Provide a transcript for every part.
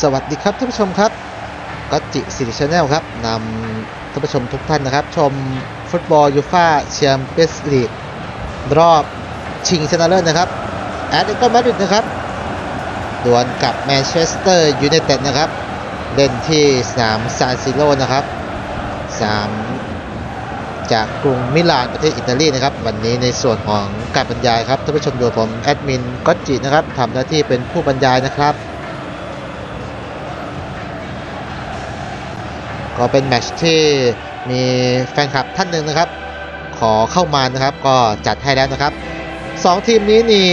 สวัสดีครับท่านผู้ชมครับก็จิสิริชาแนลครับนำท่านผู้ชมทุกท่านนะครับ ชมฟุตบอลยูฟ่าแชมเปี้ยนส์ลีกรอบชิงชนะเลิศนะครับแอตเลติโกมาดริดนะครับดวลกับแมนเชสเตอร์ยูไนเต็ดนะครับ เล่นที่สนามซานซิโร่นะครับสามจากกรุงมิลานประเทศอิตาลีนะครับ วันนี้ในส่วนของการบรรยายครับท่านผู้ชมโดยผมแอดมินก็จินะครับทำหน้าที่เป็นผู้บรรยายนะครับ ก็เป็นแมตช์ที่มีแฟนคลับท่านหนึ่งนะครับ ขอเข้ามานะครับก็จัดให้แล้วนะครับสองทีมนี้นี่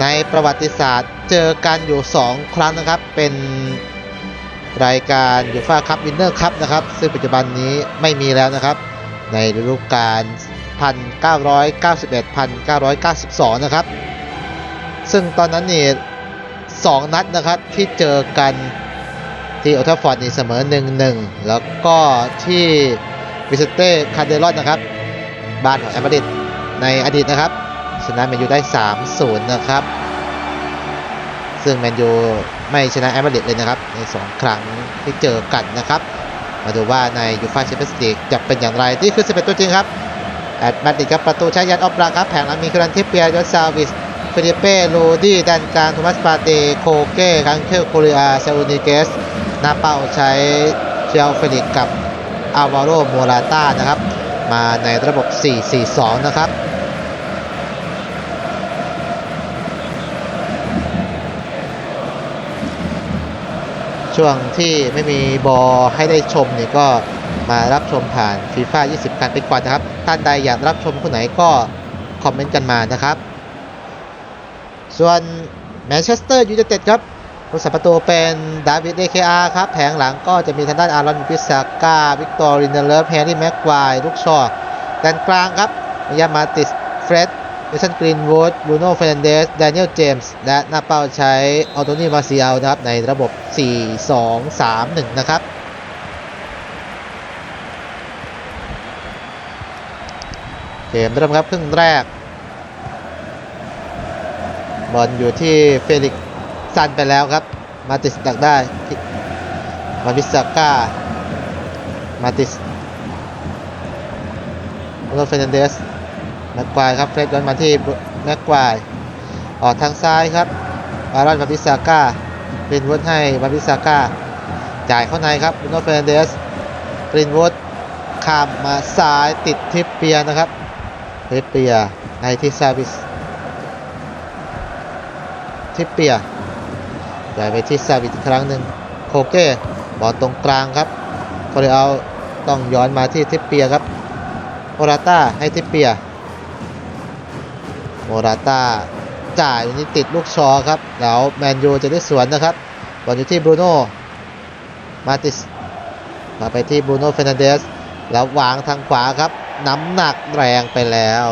ในประวัติศาสตร์เจอกันอยู่ 2 ครั้งนะครับ เป็นรายการยูฟ่าคัพวินเนอร์คัพนะครับ ซึ่งปัจจุบันนี้ไม่มีแล้วนะครับ ในฤดูกาล1991-1992 นะครับ ซึ่งตอนนั้นนี่สองนัดนะครับที่เจอกัน ที่โอลด์แทัฟฟอร์ดนี่เสมอ 1-1 แล้วก็ที่วิสเต้คาเดรอนนะครับ บ้านของแอมเบริดในอดีตนะครับชนะแมนยูได้ 3-0 นะครับ ซึ่งแมนยูไม่ชนะแอมเบริดเลยนะครับ ใน 2 ครั้งที่เจอกันนะครับ มาดูว่าในยูฟ่าแชมเปี้ยนส์ลีกจะเป็นอย่างไร นี่คือ 11 ตัวจริงครับ แอดมาดริดครับ ประตูใช้ยันออฟบราครับ แผงหลังมีครันทิเปียยอซาวิสฟิลิเป้ ลูดี้ด้านกางโทมัสปาเต โคเก้คังเคลโคเรียเซอูนิเกส หน้าเป้าใช้เชียวเฟลิกกับอาวาโรโมราต้านะครับ มาในระบบ 4-4-2 นะครับช่วงที่ไม่มีบอลให้ได้ชมนี่ก็มารับชมผ่านฟีฟ่า20 กันเป็นก่อนนะครับ ท่านใดอยากรับชมคนไหนก็คอมเมนต์กันมานะครับ ส่วนแมนเชสเตอร์ยูไนเต็ดครับ ผู้สัประตูเป็นดาวิดเดเคอาครับ แผงหลังก็จะมีทางด้านอารอนพิซาก้า วิกตอรินเดเลฟแฮร์รี่แม็กควายลูกชอแดนกลางครับมิยามาติสเฟร็ดเมสันกรีนวูดบูโน่เฟรนเดสแดเนียลเจมส์และหน้าเป้าใช้ออโตนี่มาเซียลนะครับ ในระบบ 4 2 3 1 นะครับเกมเริ่มครับครึ่งแรกบอลอยู่ที่เฟลิก ซ์ซันไปแล้วครับ มาติสดักได้มาวิสาก้า มาติสโรเฟนเดสแม็กควายครับเฟรดย้อนมาที่แม็กควายออกทางซ้ายครับบารอนมาวิสาก้าเป็นวุฒให้มาวิสาก้า จ่ายเข้าในครับบุโนเฟนเดสปรินวูดข้ามมาซ้ายติดทิปเปียนะครับทิปเปียในที่ซาวิสทิปเปีย จ่ายไปที่ซาวิสอีกครั้งหนึ่งโคเก้บอลตรงกลางครับโคเรเอาต้องย้อนมาที่ทิปเปียครับโมราต้าให้ทิปเปียโมราต้าจ่ายนี่ติดลูกชอครับ แล้วแมนยูจะได้สวนนะครับบอลอยู่ที่บรูโน่มาติสมาไปที่บรูโน่เฟรนันเดสแล้ววางทางขวาครับน้ำหนักแรงไปแล้ว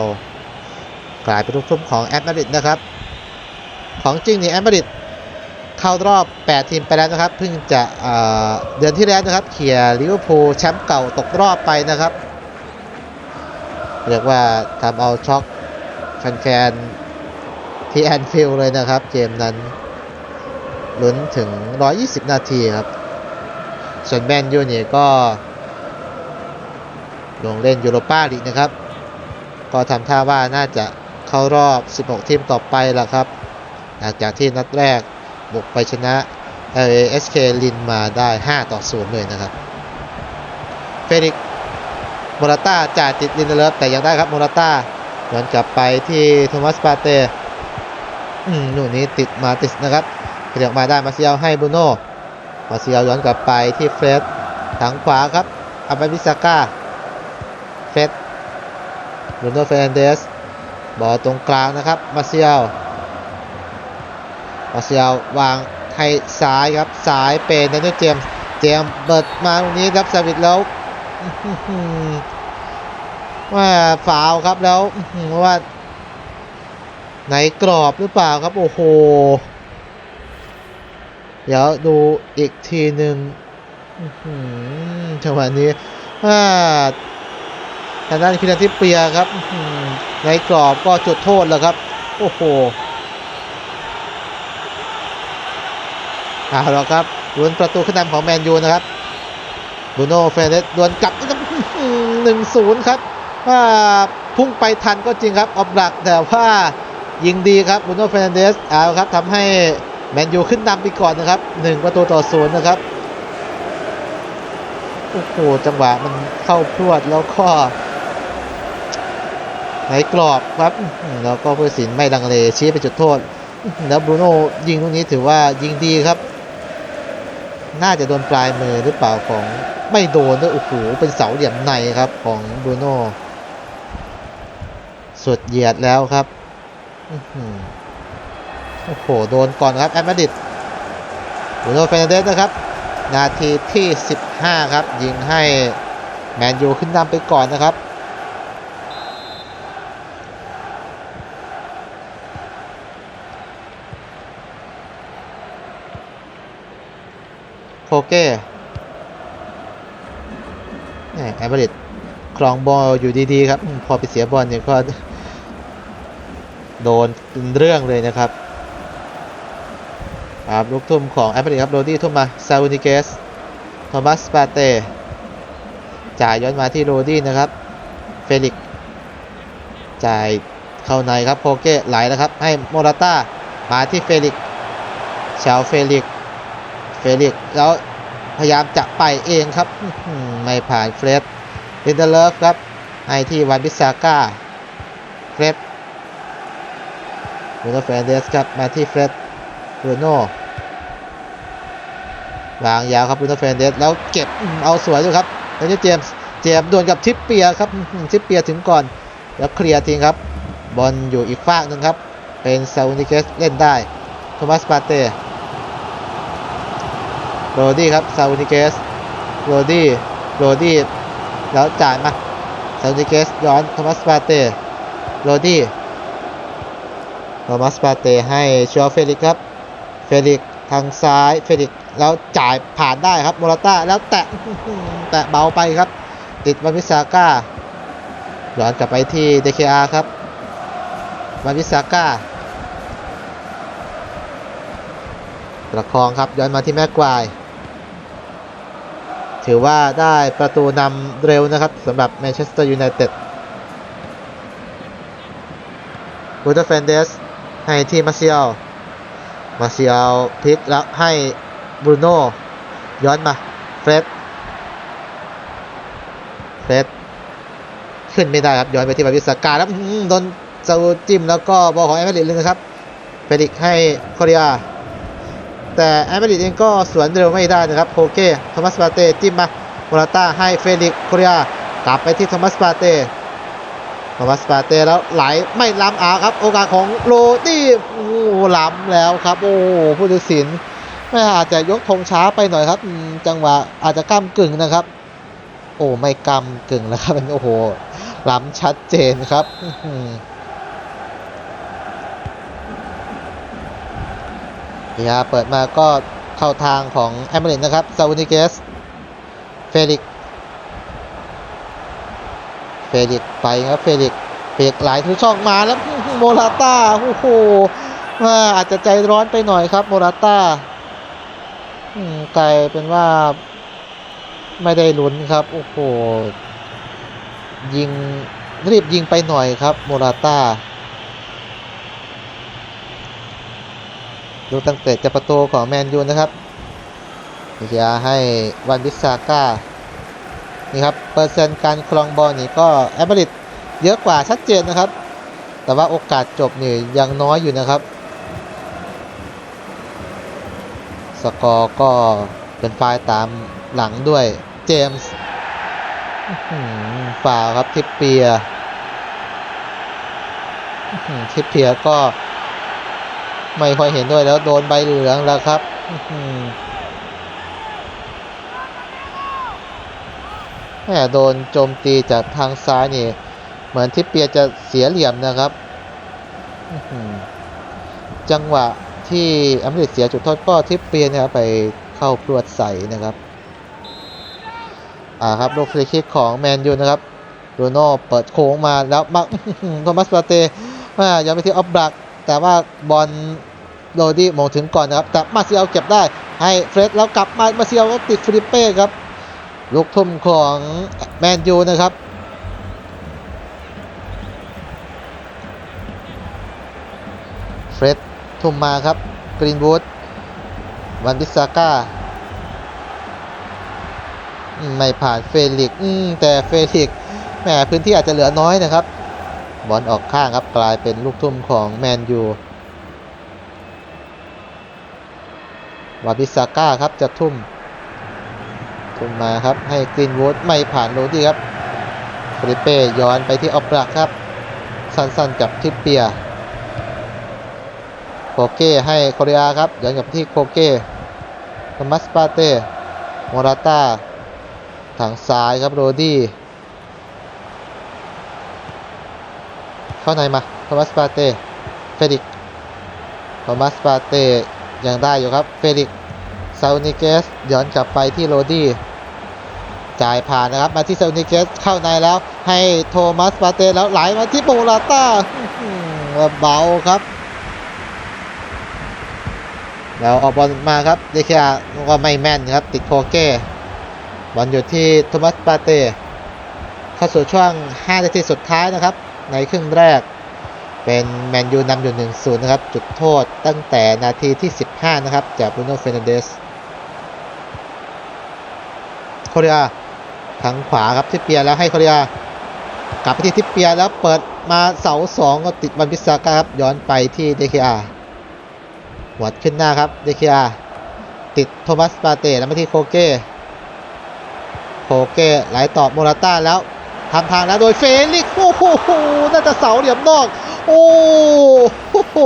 กลายเป็นลูกทุ่มของแอตมาดริดนะครับ ของจริงนี่แอตมาดริด เข้ารอบ 8 ทีมไปแล้วนะครับ เพิ่งจะเดือนที่แล้วนะครับเขี่ยลิเวอร์พูลแชมป์เก่าตกรอบไปนะครับ เรียกว่าทำเอาช็อกแฟนๆที่แอนฟิลด์เลยนะครับ เกมนั้นลุ้นถึง 120 นาทีครับ ส่วนแมนยูเนี่ยก็ ลงเล่นยูโรปาลีกนะครับ ก็ทำท่าว่าน่าจะเข้ารอบ 16 ทีมต่อไปแล้วครับหลังจากที่นัดแรก บุกไปชนะ LASK ลินมาได้ 5 ต่อ 0 เลยนะครับ เฟริกโมราต้าจ่ายติดลินเดเลฟแต่ยังได้ครับโมราต้าย้อนกลับไปที่โทมัสปาเต้หนูนี้ติดมาติดนะครับเรียกมาได้มาเซียลให้บูโน่มาเซียลย้อนกลับไปที่เฟรดทางขวาครับอาบาบิซาก้าเฟสบูโน่เฟรนเดสบอลตรงกลางนะครับมาเซียล มาเซียลวางให้ซ้ายครับซ้ายเป็นเดนนิเจมส์เจมเปิดมาตรงนี้รับสวิตแล้วว่าฝาวครับแล้วว่าในกรอบหรือเปล่าครับ โอ้โห เดี๋ยวดูอีกทีหนึ่งจังหวะนี้ว่าทางด้านคินาทิเปียครับอื้อหือในกรอบก็จุดโทษแล้วครับ โอ้โห เอาละครับลุ้นประตูขึ้นนำของแมนยูนะครับบูโน่เฟรเดสดวลกลับหนึ่งศูนย์ครับว่าพุ่งไปทันก็จริงครับออบลักแต่ว่ายิงดีครับบูโน่เฟรนเดสเอาครับทำให้แมนยูขึ้นนำไปก่อนนะครับหนึ่งประตูต่อศูนย์นะครับโอ้โหจังหวะมันเข้าพรวดแล้วก็ไหนกรอบครับแล้วก็ผู้สินไม่ลังเลชี้ไปจุดโทษ แล้วบูโน่ยิงลูกนี้ถือว่ายิงดีครับ น่าจะโดนปลายมือหรือเปล่าของไม่โดนด้วยโอ้โหเป็นเสาเหลี่ยมในครับของบรูโน่สุดเหยียดแล้วครับโอ้โหโดนก่อนครับแอตมาดิดบรูโน่เฟรนเดสนะครับ นาทีที่ 15 ครับ ยิงให้แมนยูขึ้นนำไปก่อนนะครับ โคเก้แอเบริดครองบอลอยู่ดีๆครับ พอไปเสียบอลเนี่ยก็โดนเป็นเรื่องเลยนะครับครับลูกทุ่มของแอมเบริดครับโรดี้ทุ่มมาซาวูนิเกสโทมัสปาเต้จ่ายย้อนมาที่โรดี้นะครับ เฟลิกจ่ายเข้าในครับโคเก้ไหลแล้วครับ ให้โมราต้ามาที่เฟลิกชาวเฟลิก เฟลิกแล้วพยายามจะไปเองครับ ไม่ผ่านเฟรดลินเดเลฟครับให้ที่วันบิสซาก้าเฟรดบูโนเฟรนเดสครับมาที่เฟรดบูโนวางยาวครับบูโนเฟรนเดสแล้วเก็บเอาสวยด้วยครับแล้วนี่เจมส์เจมส์ดวลกับทิปเปียครับทิปเปียถึงก่อน แล้วเคลียร์ทิ้งครับบอลอยู่อีกฝากหนึ่งครับ เป็นซาอุนิเกสเล่นได้โทมัสปาเต้ โรดี้ครับซา u นิเกสโรดี้โรดี้แล้วจ่ายมาซา u นิเกสย้อนโทมัสปาเต้โรดี้โทมัสปาเต้ให้ชัวเฟลิกครับเฟลิกทางซ้ายเฟลิกแล้วจ่ายผ่านได้ครับโมราต้าแล้วแตะแตะเบาไปครับ ติดมาวิสาก้าย้อนกลับไปที่เดคอาครับมาวิสาก้าประคองครับย้อนมาที่แม็กควาย ถือว่าได้ประตูนำเร็วนะครับสำหรับแมนเชสเตอร์ยูไนเต็ดบูตเฟนเดสให้ที่มาเซียลมาเซียลพลิกแล้วให้บรูโน่ย้อนมาเฟรดเฟรดขึ้นไม่ได้ครับย้อนไปที่บาวิสกาแล้วโดนซาอูจิ้มแล้วก็บอลของแอมเบริดเลยนะครับเฟรดิกให้โคเรีย แต่แอมเบริดเองก็สวนเร็วไม่ได้นะครับโคเก้โทมัสปาเต้จิ้มมาโมราต้าให้เฟลิกโคเรียกลับไปที่โทมัสปาเต้โทมัสปาเต้แล้วไหลไม่ล้ำอาครับ โอกาสของโรดี้โอ้ล้ำแล้วครับ โอ้ผู้ตัดสินไม่อาจจะยกธงช้าไปหน่อยครับ จังหวะอาจจะก้ากึ่งนะครับ โอ้ไม่กำกึ่งแล้วครับโอ้โหล้ำชัดเจนครับ นี่ครับเปิดมาก็เข้าทางของแอมเบรนนะครับซาวูนิเกสเฟลิกเฟลิกไปครับเฟลิกเฟลิกไหลทุกช่องมาแล้วโมราต้าโอ้โหว่าอาจจะใจร้อนไปหน่อยครับโมราต้าอืมกลายเป็นว่าไม่ได้ลุ้นครับโอ้โหยิงรีบยิงไปหน่อยครับโมราต้า ดูตั้งแต่จะประตูของแมนยูนะครับอย่าให้วันวิสาก้านี่ครับเปอร์เซ็นต์การครองบอลนี่ก็แอมบริดเยอะกว่าชัดเจนนะครับ แต่ว่าโอกาสจบนี่ยังน้อยอยู่นะครับ สกอร์ก็เป็นไฟตามหลังด้วยเจมส์ฝ่าครับทิปเปียทิปเปียก็ ไม่ค่อยเห็นด้วยแล้วโดนใบเหลืองแล้วครับแหมโดนโจมตีจากทางซ้ายนี่ เหมือนทิปเปียจะเสียเหลี่ยมนะครับ จังหวะที่อัมริดเสียจุดโทษก็ทิปเปียเนี่ยไปเข้าพรวดใส่นะครับ อ่าครับลูกฟรีคิกของแมนยูนะครับบรูโน่เปิดโค้งมาแล้วมาโทมัสปาเต้มายังไม่ที่ออฟบลักแต่ว่าบอล โรดี้มองถึงก่อนนะครับ แต่มาซิเอาเก็บได้ให้เฟรดแล้วกลับมามาเซียลก็ติดฟิลิปเป้ครับ ลูกทุ่มของแมนยูนะครับเฟรดทุ่มมาครับกรีนวูดวันบิสซาก้าไม่ผ่านเฟลิกแต่เฟลิกแหมพื้นที่อาจจะเหลือน้อยนะครับบอลออกข้างครับกลายเป็นลูกทุ่มของแมนยู วาบิสซาก้าครับจะทุ่ม ทุ่มมาครับให้กรีนวูดไม่ผ่านโรดี้ครับฟริเป้ย้อนไปที่ออปรักครับ สั้นๆกับทิปเปียโคเก้ให้โคเรียครับย้อนกลับที่โคเก้ทมัสปาเต้โมราตาทางซ้ายครับโรดี้เข้าในมาโทมัสปาเต้เฟดิกโทมัสปาเต้ ยังได้อยู่ครับ เฟดิกซาอุนิเกสย้อนกลับไปที่โรดี้จ่ายผ่านนะครับ มาที่ซาอุนิเกสเข้าในแล้ว ให้โทมัสปาเต้แล้วไหลมาที่โมราต้าเบาครับแล้วออกบอลมาครับเดคิอาก็ไม่แม่นครับ ติดโคเก้บอลอยู่ที่โทมัสปาเต้เข้าสู่ช่วง 5 นาทีสุดท้ายนะครับ ในครึ่งแรก เป็นแมนยูนำอยู่1-0นะครับ จุดโทษตั้งแต่นาทีที่ 15 นะครับ จากบรูโน่เฟรนเดสโคเรียทางขวาครับทิปเปียแล้วให้โคเรียกลับไปที่ทิปเปียแล้วเปิดมาเสา2ก็ติดบันพิซาก้าครับย้อนไปที่เดคิอาหวดขึ้นหน้าครับเดคิอาติดโทมัสปาเต้แล้วมาที่โคเก้โคเก้ไหลต่อโมราต้าแล้วทำทางแล้วโดยเฟลิกโอ้โหน่าจะเสาเหลี่ยมนอก โอ้โห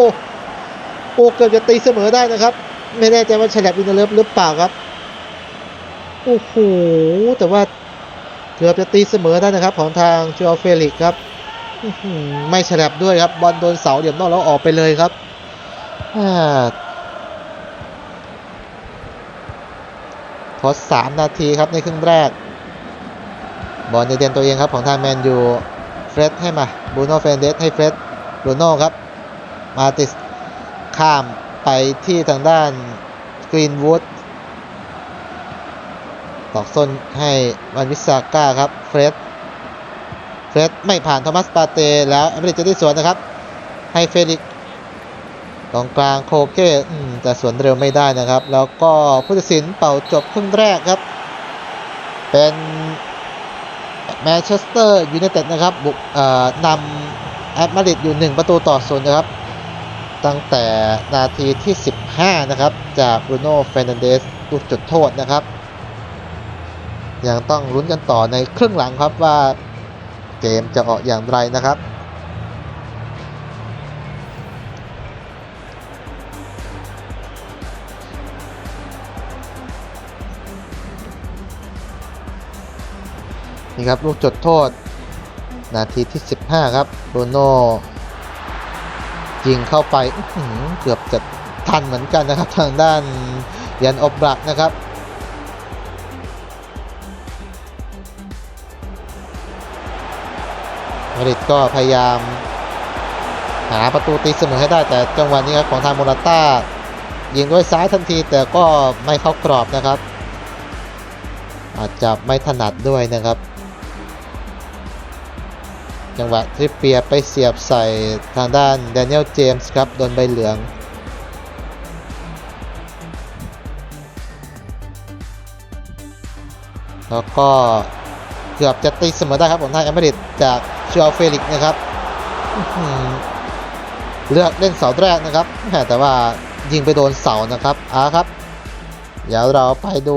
โอ้เกือบจะตีเสมอได้นะครับ ไม่แน่ใจว่าฉลับอินเตอร์เลิฟหรือเปล่าครับโอ้โหแต่ว่าเกือบจะตีเสมอได้นะครับ ของทางจูอเฟลิกครับไม่ฉลับด้วยครับ บอลโดนเสาเหลี่ยมนอกแล้วออกไปเลยครับอ่าทดสามนาทีครับในครึ่งแรก บอลในเดนตัวเองครับของทางแมนยูเฟรดให้มาบูโน่เฟนเดสให้เฟรด บรูโน่ครับ มาติสข้ามไปที่ทางด้านกรีนวูดตอกส้นให้วันวิสาก้าครับ เฟรดเฟรดไม่ผ่านโทมัสปาเต แล้วอเมริกจะได้สวนนะครับ ให้เฟลิกตรงกลางโคเก้แต่สวนเร็วไม่ได้นะครับ แล้วก็ผู้ตัดสินเป่าจบครึ่งแรกครับ เป็นแมนเชสเตอร์ยูไนเต็ดนะครับบุกเอ่อนำ แอตมาดริดอยู่ 1 ประตูต่อศูนย์นะครับ ตั้งแต่นาทีที่ 15 นะครับ จากบรูโน่เฟรนันเดสลูกจุดโทษนะครับ ยังต้องลุ้นกันต่อในครึ่งหลังครับว่าเกมจะออกอย่างไรนะครับนี่ครับลูกจุดโทษ นาทีที่ 15 ครับบโน่ยิงเข้าไปเกือบจะทันเหมือนกันนะครับ ทางด้านยันอบรักนะครับ มาริดก็พยายาม หาประตูตีเสมอให้ได้แต่จังหวะนี้ครับของทางโมราต้า ยิงด้วยซ้ายทันทีแต่ก็ไม่เข้ากรอบนะครับ อาจจะไม่ถนัดด้วยนะครับ จังหวะทริปเปียร์ไปเสียบใส่ทางด้านแดเนียลเจมส์ครับโดนใบเหลือง แล้วก็เกือบจะตีเสมอได้ครับผมทางแอมเบริดจากชัวเฟลิกนะครับเลือกเล่นเสาแรกนะครับแหม่แต่ว่ายิงไปโดนเสานะครับอ่าครับ เดี๋ยวเราไปดู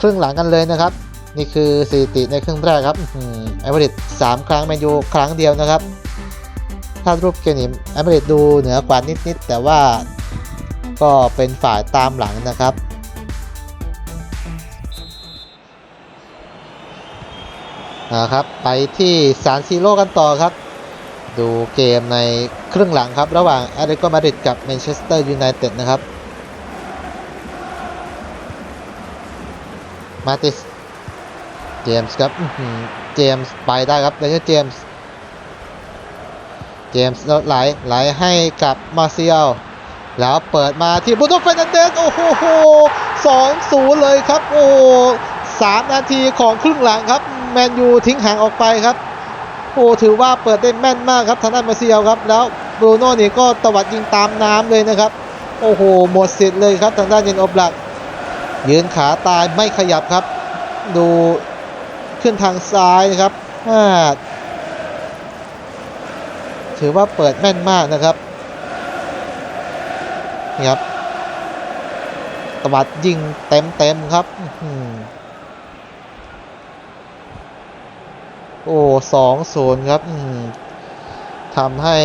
ครึ่งหลังกันเลยนะครับ นี่คือสถิติในครึ่งแรกครับแอมเบริดสามครั้งแมนยูครั้งเดียวนะครับ ถ้ารูปเกมนี้แอมเบริดดูเหนือกว่านิดๆแต่ว่าก็เป็นฝ่ายตามหลังนะครับนะครับไปที่ซานซีโร่กันต่อครับ ดูเกมในครึ่งหลังครับ ระหว่างแอตเลติโกมาดริดกับแมนเชสเตอร์ยูไนเต็ดนะครับ มาติส เจมส์ครับเจมส์ไปได้ครับเดนเจมส์เจมส์ล้วไหลไหลให้กับมาเซียลแล้วเปิดมาที่บูโตเฟรนันเดสโอ้โห2-0เลยครับ โอ้สามนาทีของครึ่งหลังครับ แมนยูทิ้งห่างออกไปครับ โอ้ถือว่าเปิดได้แม่นมากครับทางด้านมาเซียลครับ แล้วบรูโน่นี่ก็ตวัดยิงตามน้ำเลยนะครับ โอ้โห หมดสิทธิ์เลยครับทางด้านเยนอบลัก ยืนขาตายไม่ขยับครับ ดู ขึ้นทางซ้ายนะครับถือว่าเปิดแม่นมากนะครับนี่ครับตวัดยิงเต็มเต็มๆครับโอ้สองศูนย์ครับทำให้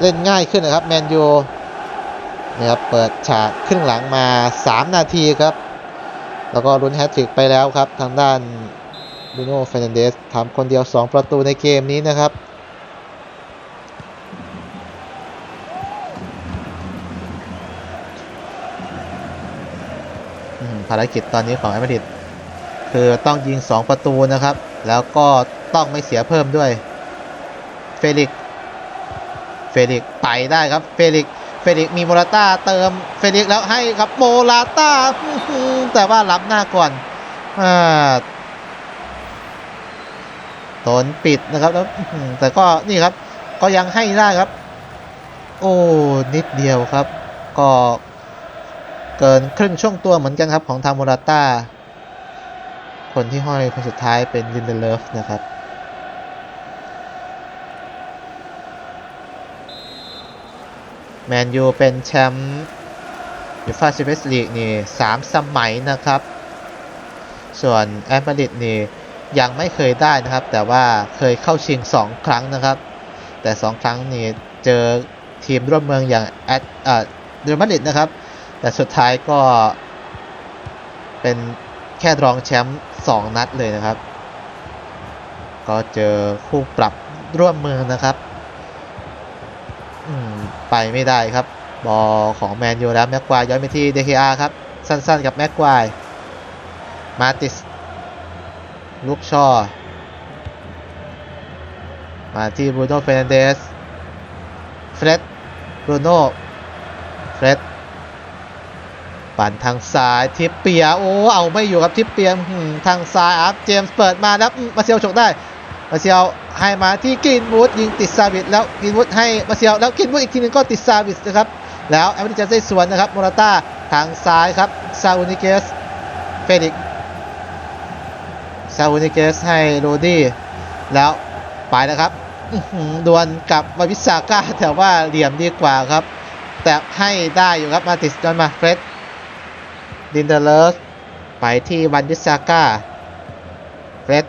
เล่นง่ายขึ้นนะครับแมนยูนะครับเปิดฉากครึ่งหลังมา 3 นาทีครับ แล้วก็ลุ้นแฮตทริกไปแล้วครับทางด้าน บูโน่เฟรนันเดสทำคนเดียว 2 ประตูในเกมนี้นะครับ ภารกิจตอนนี้ของแอมาดริดคือต้องยิง 2 ประตูนะครับ แล้วก็ต้องไม่เสียเพิ่มด้วย เฟลิก เฟลิกไปได้ครับ เฟลิก เฟลิกมีโมราต้าเติม เฟลิกแล้วให้ครับโมราต้าแต่ว่ารับหน้าก่อน ตนปิดนะครับแล้วแต่ก็นี่ครับ ก็ยังให้ได้ครับ โอ้นิดเดียวครับ ก็เกินครึ่งช่วงตัวเหมือนกันครับของทางโมราต้าคนที่ห้อยคนสุดท้ายเป็นลินเดเลฟนะครับแมนยูเป็นแชมป์ยูฟ่าแชมเปี้ยนส์ลีกนี่สามสมัยนะครับ ส่วนแอตมาดริดนี่ ยังไม่เคยได้นะครับ แต่ว่าเคยเข้าชิง 2 ครั้งนะครับ แต่ 2 ครั้งนี่เจอทีมร่วมเมืองอย่างแอตเออเรอัลมาดริดนะครับ แต่สุดท้ายก็เป็นแค่รองแชมป์2นัดเลยนะครับ ก็เจอคู่ปรับร่วมเมืองนะครับไปไม่ได้ครับ บอลของแมนยูแล้วแม็กควายย้อนไปที่เดคอาครับ สั้นๆกับแม็กควายมาติส ลูกชอ มาที่บรูโน่เฟรนเดส เฟร็ดบรูโน่เฟร็ดปั่นทางซ้ายทิปเปีย โอ้ เอาไม่อยู่ครับทิปเปียทางซ้ายอัพเจมส์เปิดมาแล้วมาเซียวฉกได้มาเซียวให้มาที่กรีนวูดยิงติดซาวิสแล้วกรีนวูดให้มาเซียวแล้วกรีนวูดอีกทีหนึงก็ติดซาวิสนะครับแล้วแอมเบริจะได้สวนนะครับโมราต้าทางซ้ายครับซาอูนิเกสเฟดิก ซาอูนิเกสให้โรดี้แล้วไปนะครับดวลกับวาวิสาก้าแต่ว่าเหลี่ยมดีกว่าครับ แต่ให้ได้อยู่ครับมาติสจอนมาเฟรดดินเดเลสไปที่วันวิสาก้าเฟรด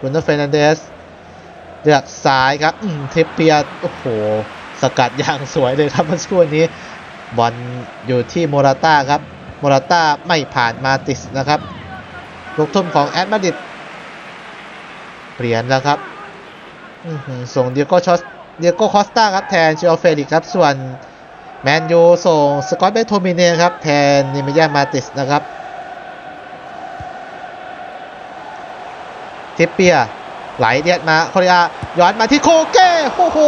บุนโนเฟรนันเดสเลือกซ้ายครับเทปเปียโอ้โห สกัดอย่างสวยเลยครับเมื่อสักครู่นี้บอลอยู่ที่โมราต้าครับ โมราต้าไม่ผ่านมาติสนะครับลูกทุ่มของแอดมาดริด เปลี่ยนแล้วครับส่งเดียโก้ชอสเดียโก้คอสตาครับแทนเชโอเฟลิกครับ ส่วนแมนยูส่งสกอตเบโทมิเน่ครับ แทนนิมิยามาติสนะครับทิปเปียไหลเดียดมาโคเรียย้อนมาที่โคเก้โอ้โห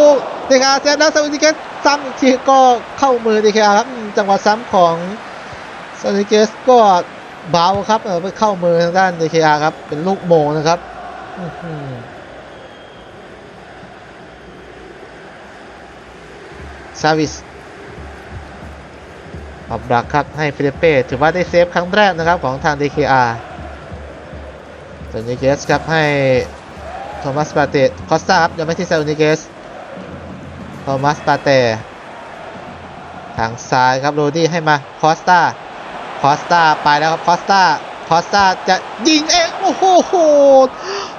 เดคาเซฟแล้วซาวินิเกสซ้ำอีกทีก็เข้ามือเดคาครับจังหวะซ้ำของซาวินิเกสก็เบาครับเออไปเข้ามือทางด้านเดคาครับเป็นลูกโมงนะครับ อื้อหือซาวิสอับรักครับให้ฟิลิปเป้ถือว่าได้เซฟครั้งแรกนะครับของทาง DKR ส่วนนิเกสครับให้โทมัสปาเตคอสตาครับยังไม่ที่เซาอุนิเกสโทมัสปาเตทางซ้ายครับโรดี้ให้มาคอสตาคอสตาไปแล้วครับคอสตาคอสตาจะยิงเองโอ้โห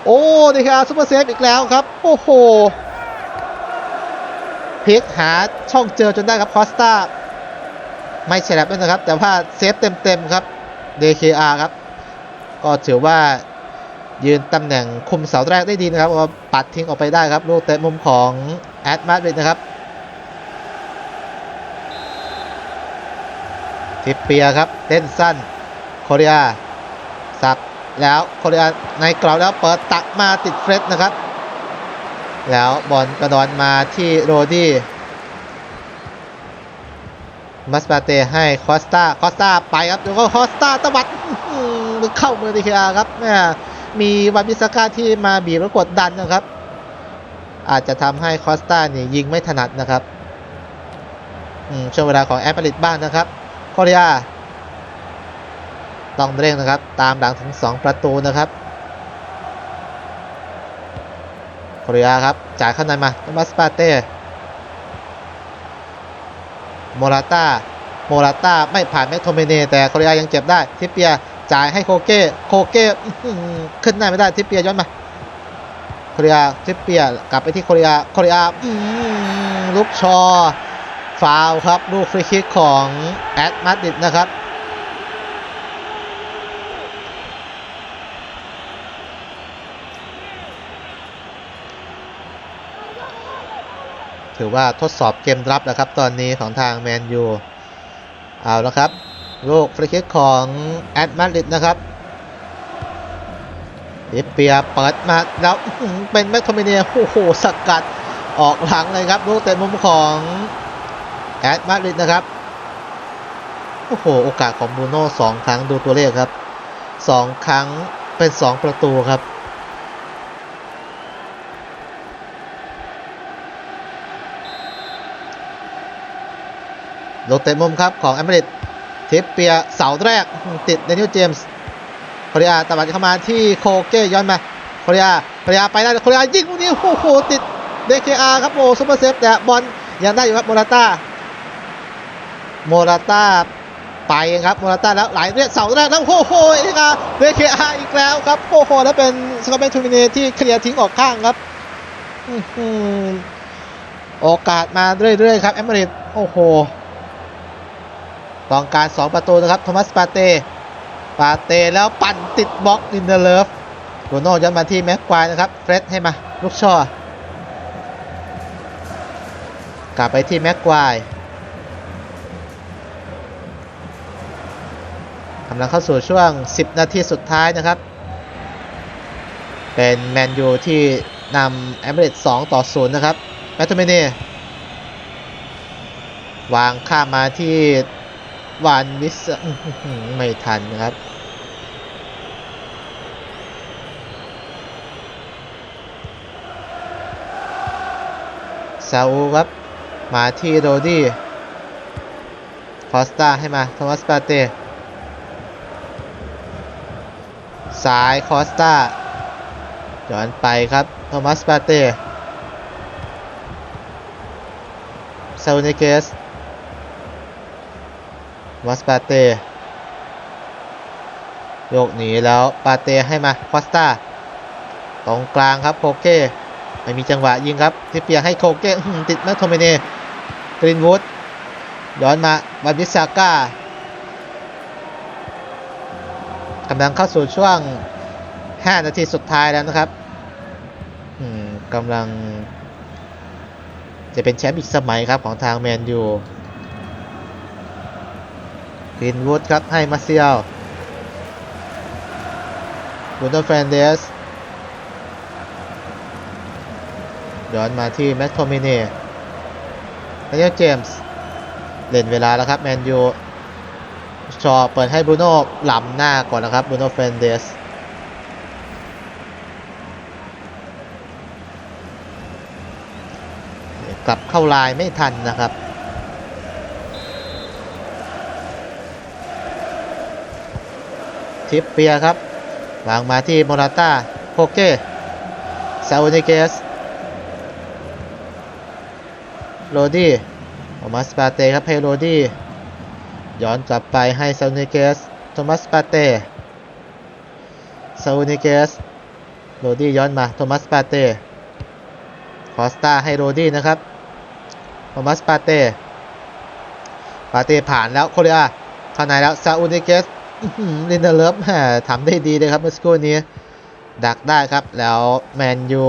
โอ้นี่ครับซุปเปอร์เซฟอีกแล้วครับ โอ้โหพลิกหาช่องเจอจนได้ครับคอสตาไม่ใช่แบบนั้นนะครับ แต่ว่าเซฟเต็มๆครับ DKR ครับ ก็ถือว่ายืนตำแหน่งคุมเสาแรกได้ดีนะครับก็ปัดทิ้งออกไปได้ครับ ลูกเตะมุมของแอดมาดริดนะครับ ทิปเปียครับเล่นสั้นโคเรีย แล้วโคเรียในกรอบแล้วเปิดตักมาติดเฟรดนะครับ แล้วบอลกระดอนมาที่โรดี้มัสปาเต้ให้คอสตาคอสตาไปครับแล้วก็คอสตาตวัดเข้ามือดีเคอาครับม่มีวันบิสก้าที่มาบีบแล้วกดดันนะครับ อาจจะทำให้คอสตาเนี่ยยิงไม่ถนัดนะครับอืมช่วงเวลาของแอปเปิลบ้างนะครับโคเรีย ต้องเร่งนะครับ ตามหลังถึง 2 ประตูนะครับโคเรียครับ จ่ายเข้าในมาโทมัสปาเต้โมราต้าโมราต้าไม่ผ่านแม็กโทเมเนแต่โคเรียยังเจ็บได้ ทิปเปียจ่ายให้โคเก้โคเก้ขึ้นหน้าไม่ได้ทิปเปียย้อนมาโคเรียทิปเปียกลับไปที่โคเรียโคเรียอื้อหือลูกชอฟาวครับลูกฟรีคิกของแอดมาดริดนะครับ ถือว่าทดสอบเกมรับนะครับ ตอนนี้ของทางแมนยูเอาแล้วครับลูกฟรีคิกของแอดมาดริดนะครับลิเปียเปิดมาแล้วเป็นแมคโทมิเนียโอ้โหสกัดออกหลังเลยครับลูกเตะมุมของแอดมาดริดนะครับโอ้โหโอกาสของบูโน่สองครั้งดูตัวเลขครับสองครั้งเป็นสองประตูครับ ลกเตะมุมครับของแอมเบริดทิปเปียเสาแรกติดเดนิลเจมส์โคเรียตะวัดเข้ามาที่โคเก้ย้อนมาโคเรียโคเรียไปได้โคเรียยิงลูกนี้โอ้โหติดเดเคอาครับโอ้ซุปเปอร์เซฟแต่บอลยังได้อยู่ครับโมราต้าโมราต้าไปครับโมราต้าแล้วไหลเรียกเสาแรกแล้วโอ้โหเดเคอาเดเคอาอีกแล้วครับโอ้โหแล้วเป็นสกอตเบนทูมิเนที่เคลียร์ทิ้งออกข้างครับโอกาสมาเรื่อยๆครับแอมเบริดโอ้โห ต้องการ 2 ประตูนะครับโทมัสปาเต้ปาเต้แล้วปั่นติดบล็อกลินเดอร์เลิฟโรโน่ย้อนมาที่แม็กควายนะครับเฟรดให้มาลูกช่อกลับไปที่แม็กควายกำลังเข้าสู่ช่วง 10 นาทีสุดท้ายนะครับ เป็นแมนยูที่นำแอมเบรด2ต่อ 0 นะครับแมตโตเมเน่วางข้ามมาที่ วานวิสไม่ทันนะครับ ซาอูครับ มาที่โรดี้คอสตาให้มาโทมัสปาเต้ซ้ายคอสตาย้อนไปครับโทมัสปาเต้ซาอูเนเกส วัสปาเต้โยกหนีแล้วปาเต้ให้มาคอสตาตรงกลางครับโคเก้ไม่มีจังหวะยิงครับที่เปียให้โคเก้ติดแมคโทเมเน่กรีนวูดย้อนมาบันวิสาก้ากำลังเข้าสู่ช่วง 5 นาทีสุดท้ายแล้วนะครับกำลังจะเป็นแชมป์อีกสมัยครับของทางแมนยู กรีนวูดครับให้มาเซียลบูโนแฟนเดสย้อนมาที่แมตโทมิเน่ดานิเอลเจมส์เล่นเวลาแล้วครับแมนยูชอเปิดให้บูโน่หล่ำหน้าก่อนนะครับบูโน่แฟนเดสกลับเข้าลายไม่ทันนะครับ ทิปเปียครับวางมาที่โมราต้าโคเก้ซาอูนิเกสโรดี้โทมัสปาเต้ครับให้โรดี้ย้อนกลับไปให้ซาอูนิเกสโทมัสปาเต้ซาอูนิเกสโรดี้ย้อนมาโทมัสปาเต้คอสตาให้โรดี้นะครับโทมัสปาเต้ปาเต้ผ่านแล้วโคเรียเข้าในแล้วซาอูนิเกส ลินเดอร์เลิฟทำได้ดีเลยครับเมื่อสักครู่นี้ ดักได้ครับ แล้วแมนยู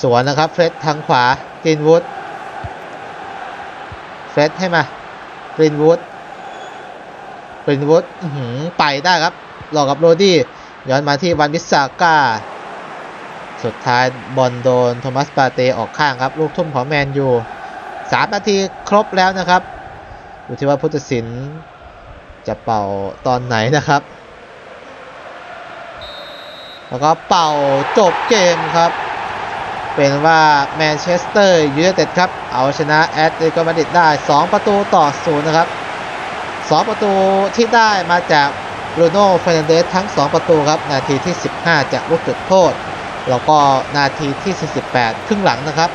สวนนะครับ เฟรดทางขวากรีนวูดเฟรดให้มากรีนวูดกรีนวูดหือไปได้ครับหลอกกับโรดี้ย้อนมาที่วันวิสาก้า สุดท้ายบอลโดนโทมัสปาเตออกข้างครับ ลูกทุ่มของแมนยู3นาทีครบแล้วนะครับดูที่ว่าพุทธศิลป์ จะเป่าตอนไหนนะครับ แล้วก็เป่าจบเกมครับ เป็นว่าแมนเชสเตอร์ยูไนเต็ดครับ เอาชนะแอตเลติโกมาดริดได้ 2 ประตูต่อศูนย์นะครับ 2 ประตูที่ได้มาจากบรูโน่เฟรนันเดสทั้ง 2 ประตูครับ นาทีที่ 15 จากลูกจุดโทษ แล้วก็นาทีที่ 48 ครึ่งหลังนะครับ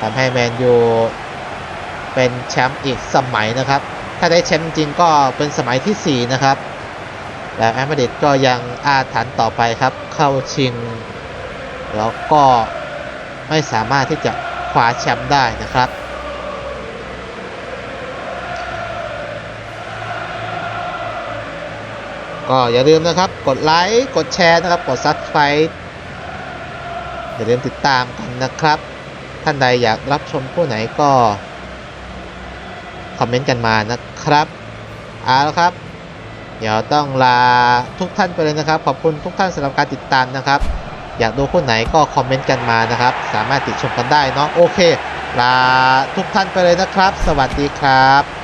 ทำให้แมนยูเป็นแชมป์อีกสมัยนะครับ ถ้าได้แชมป์จริงก็เป็นสมัยทีสี่4 นะครับแล้วแอมาดริดก็ยังอาถรรพ์ต่อไปครับ เข้าชิง แล้วก็ไม่สามารถที่จะคว้าแชมป์ได้นะครับก็อย่าลืมนะครับ กดไลค์ กดแชร์นะครับ กดซับสไครต์อย่าลืมติดตามกันนะครับ ท่านใดอยากรับชมผู้ไหนก็ คอมเมนต์กันมานะครับเอาละครับ เดี๋ยวต้องลาทุกท่านไปเลยนะครับ ขอบคุณทุกท่านสำหรับการติดตามนะครับ อยากดูคนไหนก็คอมเมนต์กันมานะครับ สามารถติดชมกันได้เนาะโอเค ลาทุกท่านไปเลยนะครับ สวัสดีครับ